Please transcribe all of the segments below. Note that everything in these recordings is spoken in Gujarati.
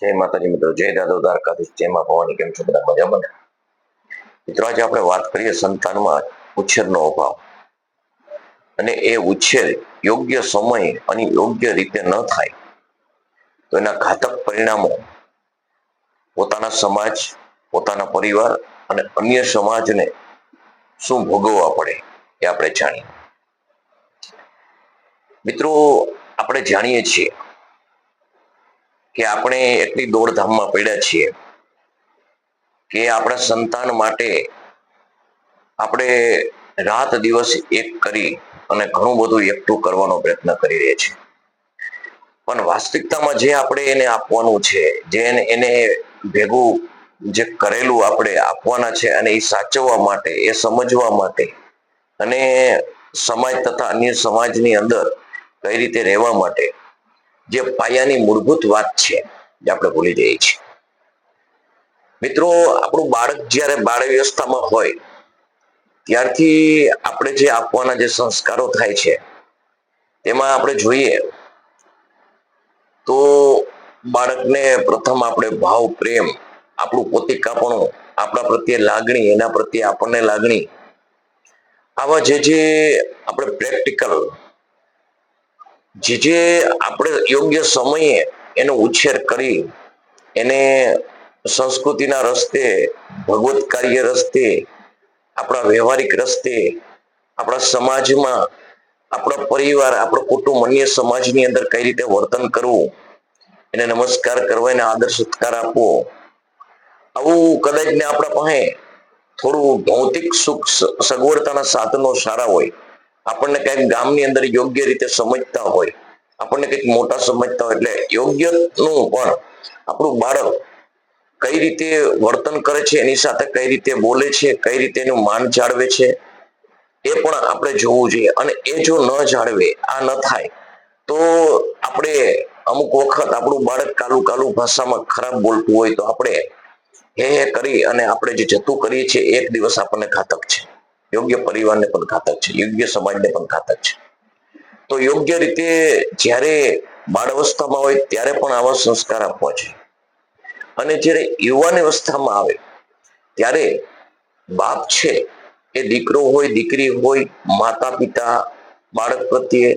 જય માતાજી મિત્રો, જય દાદો દ્વારકાધીશ, જય મા ભવાની, કેમ છો બધા મજામાં મિત્રો, આજે આપણે વાત કરીએ સંતાનમાં ઉછેરનો અભાવ. અને એ ઉછેર યોગ્ય સમય અને યોગ્ય રીતે ન થાય, તો એના ઘાતક પરિણામો પોતાના સમાજ, પોતાના પરિવાર અને અન્ય સમાજને શું ભોગવવા પડે એ આપણે જાણીએ. મિત્રો, આપણે જાણીએ છીએ કે આપણે એટલી દોડધામમાં પડ્યા છીએ કે આપણા સંતાન માટે આપણે રાત દિવસ એક કરી અને ઘણું બધું એકઠું કરવાનો પ્રયત્ન કરી રહ્યા છીએ. પણ વાસ્તવિકતામાં જે આપણે એને આપવાનું છે, જે એને ભેગું જે કરેલું આપણે આપવાના છે અને એ સાચવવા માટે, એ સમજવા માટે અને સમાજ તથા અન્ય સમાજની અંદર કઈ રીતે રહેવા માટે જે પાયાની મૂળભૂત વાત છે, જે આપણે ભૂલી જઈએ છીએ. મિત્રો, આપણું બાળક જ્યારે બાળ વ્યવસ્થામાં હોય, ત્યારથી આપણે જે આપવાના જે સંસ્કારો થાય છે, તેમાં આપણે જોઈએ તો બાળકને પ્રથમ આપણે ભાવ, પ્રેમ, આપણું પોતિકાપણું, આપણા પ્રત્યે લાગણી, એના પ્રત્યે આપણને લાગણી, આવા જે જે આપણે પ્રેક્ટિકલ જે જે આપણે યોગ્ય સમયે એનો ઉછેર કરી, એને સંસ્કૃતિના રસ્તે, ભગવત કાર્ય રસ્તે, આપણા વ્યવહારિક રસ્તે, આપણા સમાજમાં, આપણા પરિવાર, આપણો કુટુંબ, અન્ય સમાજની અંદર કઈ રીતે વર્તન કરવું, એને નમસ્કાર કરવા, એને આદર સત્કાર આપવો. આવું કદાચ ને આપણા પાસે થોડું ભૌતિક સુખ સગવડતાના સાધનો સારા હોય. આપણને કંઈક ગામની અંદર યોગ્ય રીતે સમજતા હોય, આપણને કંઈક મોટા સમજતા હોય, એટલે યોગ્યનું પણ આપણું બાળક કઈ રીતે વર્તન કરે છે, એની સાથે કઈ રીતે બોલે છે, કઈ રીતે એનું માન જાળવે છે, એ પણ આપણે જોવું જોઈએ. અને એ જો ન જાળવે, આ ન થાય, તો આપણે અમુક વખત આપણું બાળક કાલું કાલુ ભાષામાં ખરાબ બોલતું હોય તો આપણે હે હે કરી અને આપણે જે જતું કરીએ છીએ એક દિવસ આપણને ઘાતક છે. યોગ્ય પરિવારને પણ ઘાતક છે, યોગ્ય સમાજને પણ ઘાતક છે. તો યોગ્ય રીતે જ્યારે બાળ અવસ્થામાં હોય ત્યારે પણ આવા સંસ્કાર આપવા છે અને જ્યારે યુવાન અવસ્થામાં આવે, ત્યારે બાપ છે એ દીકરો હોય, દીકરી હોય માતા પિતા બાળક પ્રત્યે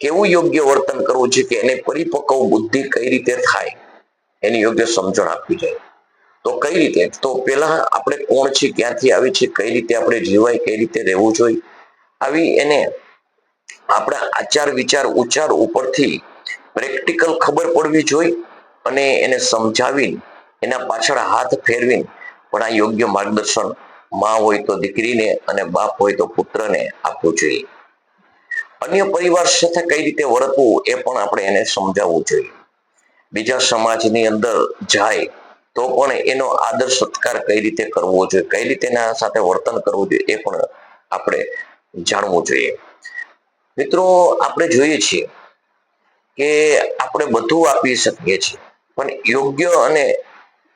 કેવું યોગ્ય વર્તન કરવું છે કે એને પરિપક્વ બુદ્ધિ કઈ રીતે થાય, એની યોગ્ય સમજણ આપવી જોઈએ. તો કઈ રીતે? તો પેલા આપણે કોણ છે, ક્યાંથી આવી છે, કઈ રીતે આપણે જીવાય, કઈ રીતે રહેવું જોઈએ? આવી એને આપણા આચાર, વિચાર, ઉચ્ચાર ઉપરથી પ્રેક્ટિકલ ખબર પડવી જોઈએ અને એને સમજાવી એના પાછળ હાથ ફેરવીને, પણ આ યોગ્ય માર્ગદર્શનમાં હોય તો દીકરીને અને બાપ હોય તો પુત્રને આપવું જોઈએ. અન્ય પરિવાર સાથે કઈ રીતે વર્તવું એ પણ આપણે એને સમજાવવું જોઈએ. બીજા સમાજની અંદર જાય તો પણ એનો આદર સત્કાર કઈ રીતે કરવો જોઈએ? કઈ રીતે એના સાથે વર્તન કરવું જોઈએ એ પણ આપણે જાણવું જોઈએ. મિત્રો, આપણે જોઈએ છીએ કે આપણે બધું આપી શકીએ છીએ, પણ યોગ્ય અને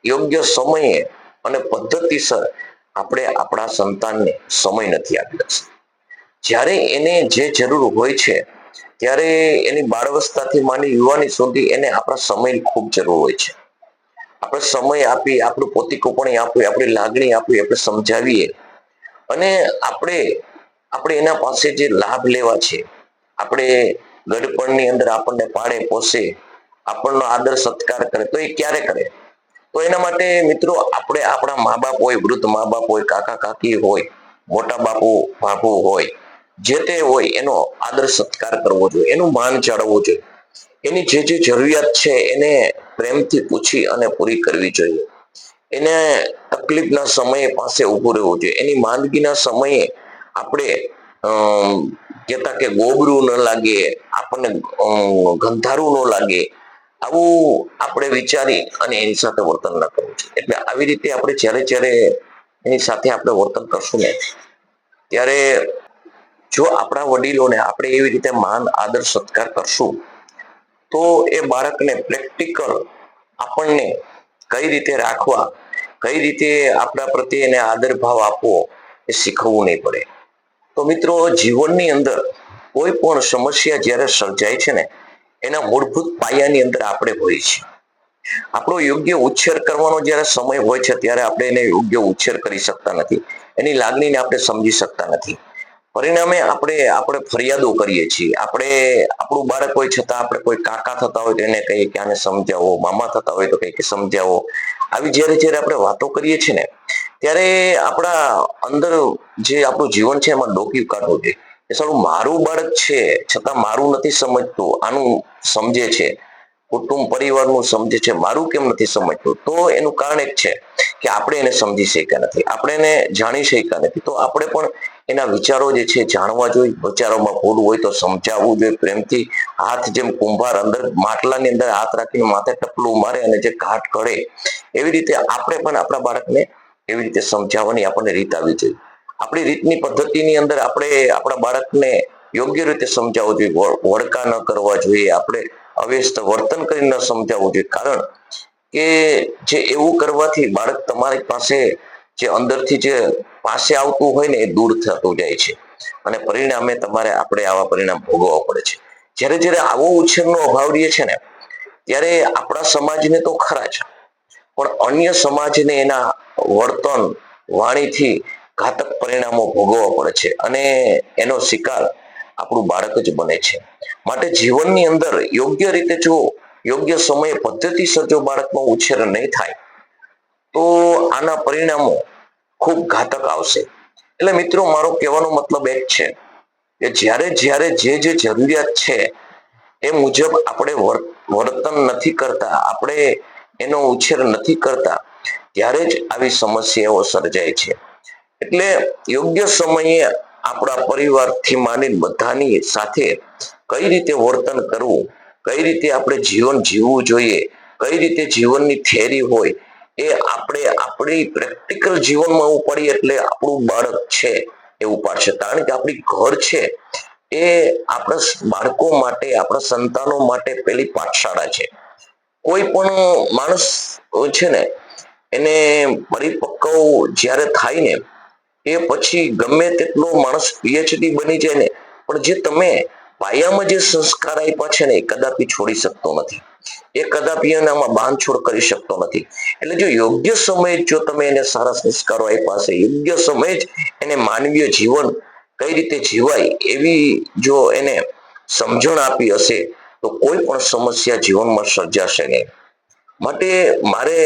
યોગ્ય સમયે અને પદ્ધતિસર આપણે આપણા સંતાનને સમય નથી આપી શકતા જ્યારે એને જે જરૂર હોય છે, ત્યારે એની બાળવસ્થાથી માંડી યુવાની સુધી એને આપણા સમયની ખૂબ જરૂર હોય છે. આપણે સમય આપી, આપણું પોતિકોપણી આપીએ આપણી લાગણી આપીએ આપણે સમજાવીએ. અને આપણે આપણે એના પાસે જે લાભ લેવા છે, આપણે ગડપણની અંદર આપણને પાડે પોસે આપણનો આદર સત્કાર કરે, તો એ ક્યારે કરે? તો એના માટે મિત્રો આપણે આપણા મા બાપ હોય, વૃદ્ધ મા બાપ હોય, કાકા, કાકી હોય, મોટા બાપુ બાપુ હોય, જે તે હોય એનો આદર સત્કાર કરવો જોઈએ, એનું માન જાળવવું જોઈએ. એની જે જે જરૂરિયાત છે એને પ્રેમથી પૂછી અને પૂરી કરવી જોઈએ. એને તકલીફના સમયે પાસે ઊભું રહેવું જોઈએ. એની માંદગીના સમયે આપણે કહેતા કે ગોબરું ન લાગે, આપણને ગંધારું ન લાગે, આવું આપણે વિચારી અને એની સાથે વર્તન ન કરવું જોઈએ. એટલે આવી રીતે આપણે જ્યારે જ્યારે એની સાથે આપણે વર્તન કરશું ને, ત્યારે જો આપણા વડીલોને આપણે એવી રીતે માન, આદર, સત્કાર કરશું તો એ બાળકને પ્રેક્ટિકલ આપણને કઈ રીતે રાખવા, કઈ રીતે આપણા પ્રત્યે એને આદર ભાવ આપવો એ શીખવવું નહીં પડે. તો મિત્રો, જીવનની અંદર કોઈ પણ સમસ્યા જ્યારે સર્જાય છે ને, એના મૂળભૂત પાયાની અંદર આપણે હોઈએ છીએ. આપણો યોગ્ય ઉછેર કરવાનો જ્યારે સમય હોય છે, ત્યારે આપણે એને યોગ્ય ઉછેર કરી શકતા નથી. એની લાગણીને આપણે સમજી શકતા નથી. પરિણામે આપણે આપણે ફરિયાદો કરીએ છીએ. આપણે, આપણું બાળક હોય છતાં આપણે કોઈ કાકા થતા હોય તો એને કહીએ કે આને સમજાવો, મામા થતા હોય તો કહીએ કે સમજાવો. આવી જ્યારે જ્યારે આપણે વાતો કરીએ છીએ ને, ત્યારે આપણા અંદર જે આપણું જીવન છે એમાં ડોક્યું કાઢવું જોઈએ. સારું, મારું બાળક છે, છતાં મારું નથી સમજતું, આનું સમજે છે. કુટુંબ પરિવારનું સમજે છે, મારું કેમ નથી સમજતું? તો એનું કારણ એક છે કે આપણે એને સમજી શક્યા નથી. આપણે એને જાણી શક્યા નથી. તો આપણે પણ એના વિચારો જે છે જાણવા જોઈએ. વિચારોમાં ભૂલ હોય તો સમજાવવું જોઈએ. પ્રેમથી હાથ જેમ કુંભાર અંદર માટલાની અંદર હાથ રાખીને માથે ટપલું મારે અને જે ઘાટ કરે એવી રીતે આપણે પણ આપણા બાળકને એવી રીતે સમજાવવાની આપણને રીત આવી જોઈએ આપણી રીતની પદ્ધતિની અંદર આપણે આપણા બાળકને યોગ્ય રીતે સમજાવવું જોઈએ. વળ- વળકા ન કરવા જોઈએ. આપણે અવ્યસ્ત વર્તન કરી ન સમજાવવું જોઈએ. કારણ કે જે એવું કરવાથી બાળક તમારી પાસે જે અંદરથી જે પાસે આવતું હોય ને એ દૂર થતું જાય છે. અને પરિણામે તમારે આપણે આવા પરિણામ ભોગવવા પડે છે. જ્યારે જ્યારે આવો ઉછેરનો અભાવ રહે છે ને, ત્યારે આપણા સમાજને તો ખરા જ. પણ અન્ય સમાજને એના વર્તન, વાણીથી ઘાતક પરિણામો ભોગવવા પડે છે અને એનો શિકાર આપણું બાળક જ બને છે. માટે જીવનની અંદર યોગ્ય રીતે જો, યોગ્ય સમયે પદ્ધતિસર જો બાળકનો ઉછેર નહીં થાય તો આના પરિણામો ખૂબ ઘાતક આવશે. એટલે મિત્રો, મારો કહેવાનો મતલબ એક છે કે જ્યારે જ્યારે જે જે જરૂરિયાત છે એ મુજબ આપણે વર્તન નથી કરતા, આપણે એનો ઉછેર નથી કરતા, ત્યારે જ આવી સમસ્યાઓ સર્જાય છે. એટલે યોગ્ય સમયે આપણા પરિવારથી માની બધાની સાથે કઈ રીતે વર્તન કરવું, કઈ રીતે આપણે જીવન જીવવું જોઈએ, કઈ રીતે જીવનની થેરી હોય એ આપણે આપણી પ્રેક્ટિકલ જીવનમાં ઉપાડીએ એટલે આપણું બાળક છે એ ઉપાડશે કારણ કે આપણી ઘર છે એ આપણા બાળકો માટે, આપણા સંતાનો માટે પેલી પાઠશાળા છે. કોઈ પણ માણસ છે ને એને પરિપક્વ જ્યારે થાય ને એ પછી ગમે તેટલો માણસ પીએચડી બની જાય ને, પણ જે તમે પાયામાં જે સંસ્કાર આપ્યા છે ને એ કદાપી છોડી શકતો નથી. એ કદાપી એનામાં બાંધછોડ કરી શકતો નથી. એટલે જો યોગ્ય સમયે જો તમે એને સારા સંસ્કારો આપ્યા હશે, યોગ્ય સમયે જ એને માનવીય જીવન કઈ રીતે જીવાય એવી જો એને સમજણ આપી હશે, તો કોઈ પણ સમસ્યા જીવનમાં સર્જાશે નહીં. માટે મારે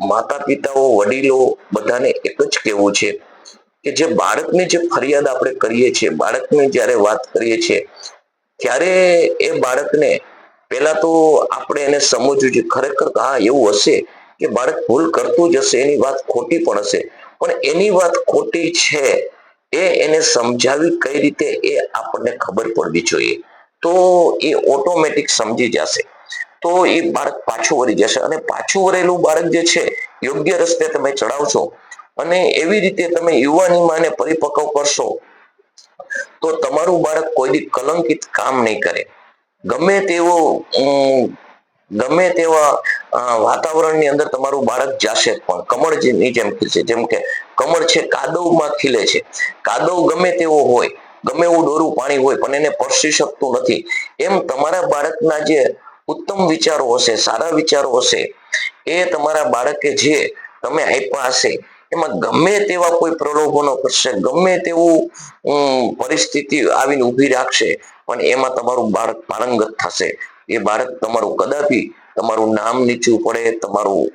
માતા પિતાઓ વડીલો બધાને એક જ કહેવું છે કે જે બાળકની જે ફરિયાદ આપણે કરીએ છીએ, બાળકની જ્યારે વાત કરીએ છીએ, ત્યારે એ બાળકને પહેલા તો આપણે એને સમજવું જોઈએ. ખરેખર હા, એવું હશે કે બાળક ભૂલ કરતું જ હશે, એની વાત ખોટી પણ હશે. પણ એની વાત ખોટી છે, એ એને સમજાવી કઈ રીતે એ આપણને ખબર પડવી જોઈએ. તો એ ઓટોમેટિક સમજી જશે. તો એ બાળક પાછું વળી જશે. અને પાછું વળેલું બાળક જે છે, યોગ્ય રસ્તે તમે ચડાવશો અને એવી રીતે તમે યુવાનીમાં એને પરિપક્વ કરશો, તો તમારું બાળક કોઈ કલંકિત કામ નહીં કરે. ગમે તેવો ગમે તેવા વાતાવરણની અંદર તમારું બાળક જાશે પણ. કમળ જેની જેમ ખીલશે, જેમ કે કમળ છે કાદવમાં ખીલે છે. કાદવ ગમે તેવો હોય, ગમે એવું ડોરું પાણી હોય, પણ એને પરસી શકતું નથી. એમ તમારા બાળકના જે ઉત્તમ વિચારો હશે, સારા વિચારો હશે, એ તમારા બાળકે જે તમે આપ્યા હશે એમાં ગમે તેવા કોઈ પ્રલોભનો કરશે, ગમે તેવું પરિસ્થિતિ આવીને ઊભી રાખશે, પણ એમાં તમારું બાળક પારંગત થશે. એ બાળક તમારું કદાપી તમારું નામ નીચું પડે, તમારું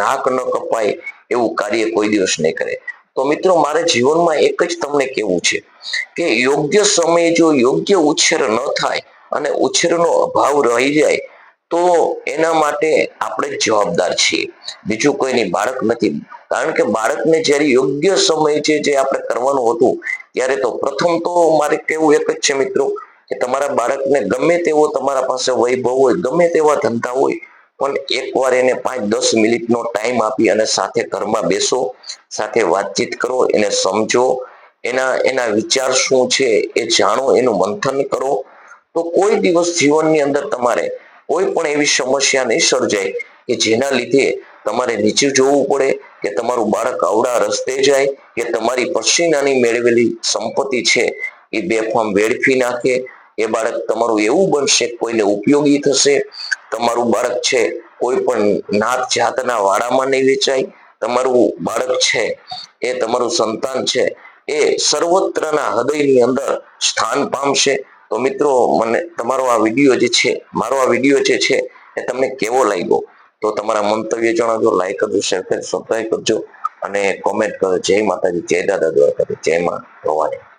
નાક ન કપાય, એવું કાર્ય કોઈ દિવસ નહીં કરે. તો મિત્રો, મારે જીવનમાં એક જ તમને કેવું છે કે યોગ્ય સમયે જો યોગ્ય ઉછેર ન થાય અને ઉછેરનો અભાવ રહી જાય, તો એના માટે આપણે જવાબદાર છીએ. બીજું કોઈની બાળક નથી. કારણ કે બાળકને જ્યારે યોગ્ય સમય છે, જે આપણે કરવાનું હતું, ત્યારે તો પ્રથમ તો મારે કેવું એક જ છે મિત્રો, કે તમારા બાળકને ગમે તેવો તમારા પાસે વૈભવ હોય, ગમે તેવા ધંધા હોય, પણ એકવાર એને પાંચ દસ મિનિટનો ટાઈમ આપી અને સાથે ઘરમાં બેસો, સાથે વાતચીત કરો, એને સમજો, એના એના વિચાર શું છે એ જાણો, એનું મંથન કરો. તો કોઈ દિવસ જીવનની અંદર તમારે કોઈ પણ એવી સમસ્યા નહીં સર્જાય કે જેના લીધે તમારે નીચે જોવું પડે કે તમારું બાળક અવડા રસ્તે જાય, કે તમારી પસીનાની મેળવેલી સંપત્તિ છે, એ બેફામ વેડફી નાખે, એ બાળક તમારું એવું બનશે કોઈને ઉપયોગી થશે, તમારું બાળક છે, કોઈ પણ નાત જાતના વાડામાં નહીં વેચાય, તમારું બાળક છે, એ તમારું સંતાન છે, એ સર્વત્રના હૃદયની અંદર સ્થાન પામશે. તો મિત્રો, મને તમારો આ વીડિયો જે છે, મારો આ વીડિયો જે છે, એ તમને કેવો લાગ્યો? તો તમારા મંતવ્ય જણાવજો લાઈક કરજો શેર કરજો સબસ્ક્રાઈબ કરજો અને કોમેન્ટ કરો. જય માતાજી, જય દાદા દ્વારકાથી જય મા ભવાની.